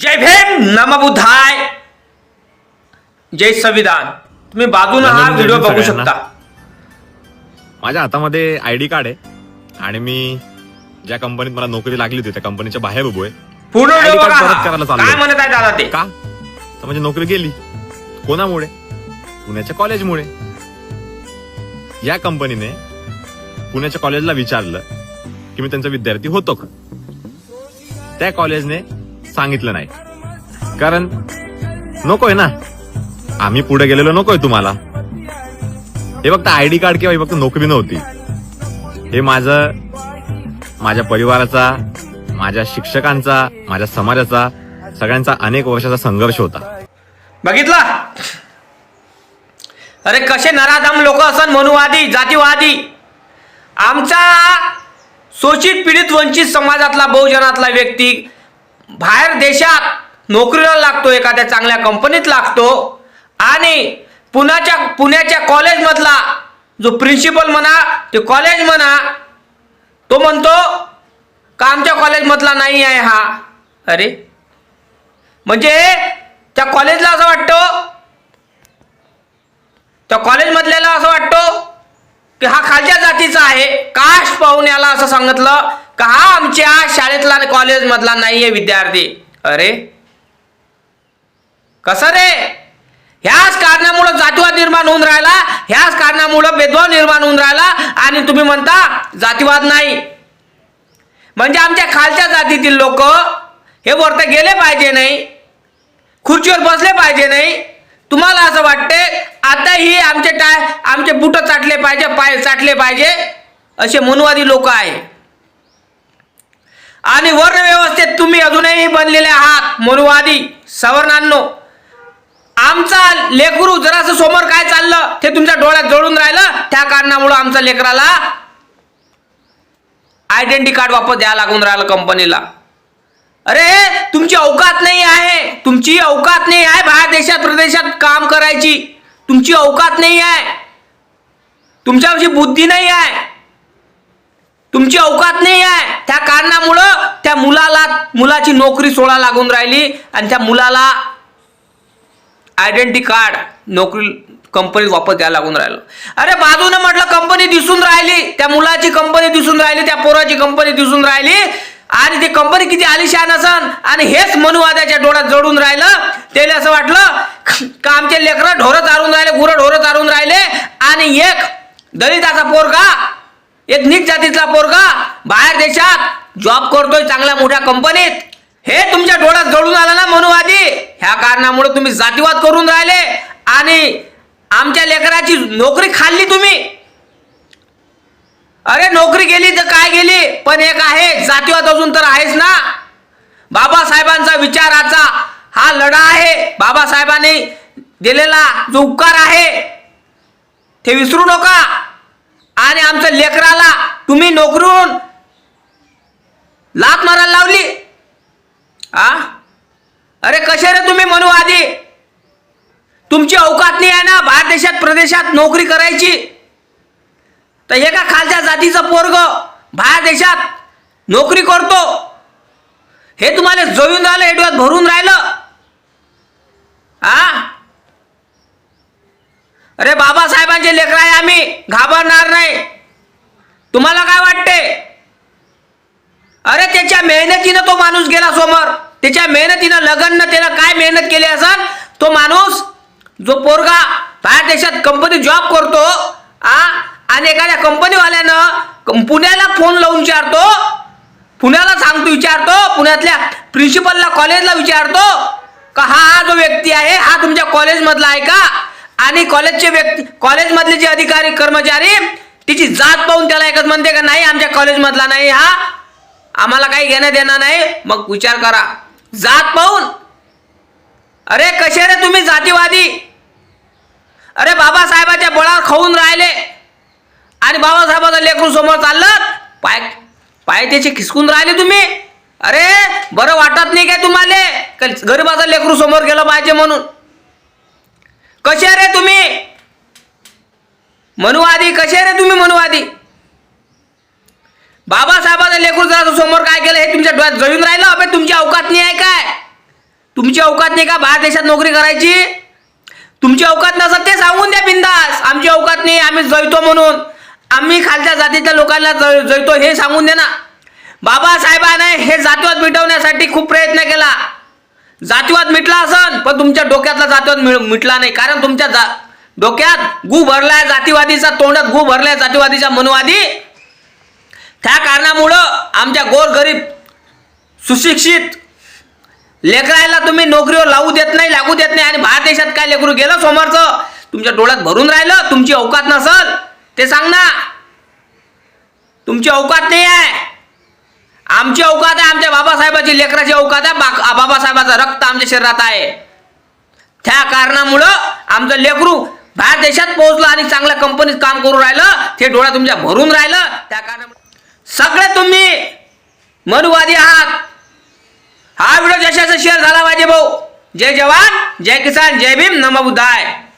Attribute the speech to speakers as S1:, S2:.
S1: जय भीम नमबुद्धाय जय संविधान। तुम्ही बाजून हा व्हिडिओ बघू
S2: सगळ्यांना.
S1: शकता.
S2: माझ्या हातामध्ये आय डी कार्ड आहे आणि मी ज्या कंपनीत मला नोकरी लागली होती त्या कंपनीच्या बाहेर उभो आहे.
S1: पूर्ण
S2: ID
S1: व्हिडिओ
S2: card
S1: बघा
S2: परत करायला चाललोय.
S1: काय म्हणत आहे दादा ते?
S2: का? तर म्हणजे नोकरी गेली. कोणामुळे? पुण्याच्या कॉलेजमुळे. या कंपनीने पुण्याच्या कॉलेजला विचारलं की मी त्यांचा विद्यार्थी होतो का? त्या कॉलेजने सांगितलं नाही. कारण नकोय ना. आम्ही पुढे गेलेलो नकोय तुम्हाला. हे फक्त आयडी कार्ड किंवा फक्त नोकरी नव्हती. हे माझं माझ्या परिवाराचा माझ्या शिक्षकांचा माझ्या समाजाचा सगळ्यांचा अनेक वर्षाचा संघर्ष होता.
S1: बघितला? अरे कसे नराधाम लोक असन मनुवादी जातीवादी. आमचा शोषित पीडित वंचित समाजातला बहुजनातला व्यक्ती बाहेर देशात नोकरीला लागतो एखाद्या चांगल्या कंपनीत लागतो. आणि पुण्याच्या पुण्याच्या कॉलेजमधला जो प्रिन्सिपल म्हणा ते कॉलेज म्हणा तो म्हणतो का आमच्या कॉलेजमधला नाही आहे हा? अरे. म्हणजे त्या कॉलेजला असं वाटतं त्या कॉलेजमधल्याला असं वाटतो की हा खालच्या जातीचा आहे. काश पाहून याला असं सांगितलं का हा आमच्या शाळेतला आणि कॉलेजमधला नाहीये विद्यार्थी? अरे? कसं रे? ह्याच कारणामुळं जातीवाद निर्माण होऊन राहिला ह्याच कारणामुळं भेदभाव निर्माण होऊन राहिला आणि तुम्ही म्हणता जातीवाद नाही. म्हणजे आमच्या खालच्या जातीतील लोक हे वरत गेले पाहिजे नाही खुर्चीवर बसले पाहिजे नाही. तुम्हाला असं वाटते आताही आमचे टाय आमचे बुट चाटले पाहिजे पाय चाटले पाहिजे असे मनुवादी लोक आहे आणि वर्ण व्यवस्थेत तुम्ही अजूनही बनलेले आहात मनुवादी सवर्णांनो. आमचा लेकरू जरासं समोर काय चाललं ते तुमच्या डोळ्यात जळून राहिलं त्या कारणामुळं आमच्या लेकराला आयडेंटिटी कार्ड वापस द्यावं लागून राहिलं कंपनीला अरे तुमची अवकात नाही आहे तुमची अवकात नाही आहे बाहेर देशात प्रदेशात काम करायची. तुमची अवकात नाही आहे. तुमच्यापाशी बुद्धी नाही आहे. तुमची अवकात नाही आहे. त्या कारणामुळं त्या मुलाला मुलाची नोकरी सोडा लागून राहिली आणि त्या मुलाला आयडेंटिटी कार्ड नोकरी कंपनीत वापस द्यायला लागून राहिलं. अरे बाजूने म्हटलं कंपनी दिसून राहिली. त्या मुलाची कंपनी दिसून राहिली त्या पोराची कंपनी दिसून राहिली. आणि ती कंपनी किती आलिशान असन? आणि हेच मनुवाद्याच्या डोळ्यात जडून राहिलं. त्याला असं वाटलं का आमचे लेकरं ढोरं चारून राहिले गुरं ढोरं चारून राहिले. आणि एक दलिताचा पोरगा एक नीट जातीतला पोरगा बाहेर देशात जॉब करतोय चांगल्या मोठ्या कंपनीत हे तुमच्या डोळ्यात जळून आलं ना मनुवादी ह्या कारणामुळे तुम्ही जातीवाद करून राहिले आणि आमच्या लेकराची नोकरी खाल्ली तुम्ही. अरे नोकरी गेली तर काय गेली? पण एक आहे जातीवाद अजून तर आहेच ना. बाबासाहेबांचा विचाराचा हा लढा आहे. बाबासाहेबांनी दिलेला जो उपकार आहे ते विसरू नका. आणि आमच्या लेकराला तुम्ही नोकरून लात मारायला लावली. आ? अरे कसे रे तुम्ही म्हणू आधी? तुमची अवकात नाही आहे ना? बाहेर देशात प्रदेशात नोकरी करायची. तर हे का खालच्या जातीचं पोरग बाहेर देशात नोकरी करतो? हे तुम्हाला जोडून राहिलं एडव्यात भरून राहिलं. आ? अरे बाबासाहेबांचे लेकर आहे आम्ही घाबरणार नाही. तुम्हाला काय वाटते? अरे त्याच्या मेहनतीनं तो माणूस गेला समोर. त्याच्या मेहनतीनं लग्न त्यानं काय मेहनत केली असेल तो माणूस जो पोरगा बाहेर देशात कंपनी जॉब करतो आ आणि एखाद्या कंपनीवाल्यानं पुण्याला फोन लावून विचारतो पुण्याला सांगतो विचारतो पुण्यातल्या प्रिन्सिपलला कॉलेजला विचारतो का हा हा जो व्यक्ती आहे हा तुमच्या कॉलेजमधला आहे का? आणि कॉलेजचे व्यक्ती कॉलेजमधले जे अधिकारी कर्मचारी तिची जात पाहून त्याला एकच म्हणते का नाही आमच्या कॉलेजमधला नाही हा. आम्हाला काही घेणं देणं नाही. मग विचार करा. जात पाहून. अरे कसे रे तुम्ही जातीवादी? अरे बाबासाहेबाच्या बळावर खाऊन राहिले. आणि बाबासाहेबाचं लेकरू समोर चाललं. पाय पाय त्याचे खिसकून राहिले तुम्ही. अरे बरं वाटत नाही काय तुम्हाला? का गरीबाचं लेकरू समोर गेलं पाहिजे म्हणून. कसे रे तुम्ही? मनुवादी कसे रे तुम्ही मनुवादी? बाबासाहेबाचं लेकरू जरा समोर काय केलं हे तुमच्या डोळ्यात जळून राहिलं? अबे तुमची अवकात नाही आहे काय? तुमची अवकात नाही का? बाहेर देशात नोकरी करायची? तुमची अवकात नसत ते सांगून द्या बिंदास. आमची अवकात नाही आम्ही जळतो म्हणून. आम्ही खालच्या जातीच्या लोकांना जळ- जळतो हे सांगून दे ना. बाबासाहेबाने हे जातीवाद मिटवण्यासाठी खूप प्रयत्न केला. जातीवाद मिटला असन पण तुमच्या डोक्यातला जातीवाद मिटला नाही. कारण तुमच्या जा डोक्यात गु भरलाय जातीवादीचा तोंडात गु भरलाय जातीवादीचा मनवादी. त्या कारणामुळं आमच्या गोरगरीब सुशिक्षित लेकरायला तुम्ही नोकरीवर लावू देत नाही लागू देत नाही. आणि बाहेर देशात काय लेकरू गेलं समोरचं तुमच्या डोळ्यात भरून राहिलं तुमची अवकात नसल. ते सांग ना. तुमची अवकात नाही आहे. आमची अवकात आहे आमच्या बाबासाहेबाची लेकराची अवकात आहे बा- बाबासाहेबाचं रक्त आमच्या शरीरात आहे. त्या कारणामुळं आमचं लेकरू बाहेर देशात पोहोचलं आणि चांगल्या कंपनीत काम करू राहिलं ते डोळ्या तुमच्या भरून राहिलं. त्या कारणामुळे सगळे तुम्ही मनुवादी आहात. हा व्हिडिओ जशाचा शेअर झाला पाहिजे भाऊ. जय जवान जय किसान जय भीम नमो बुद्धाय.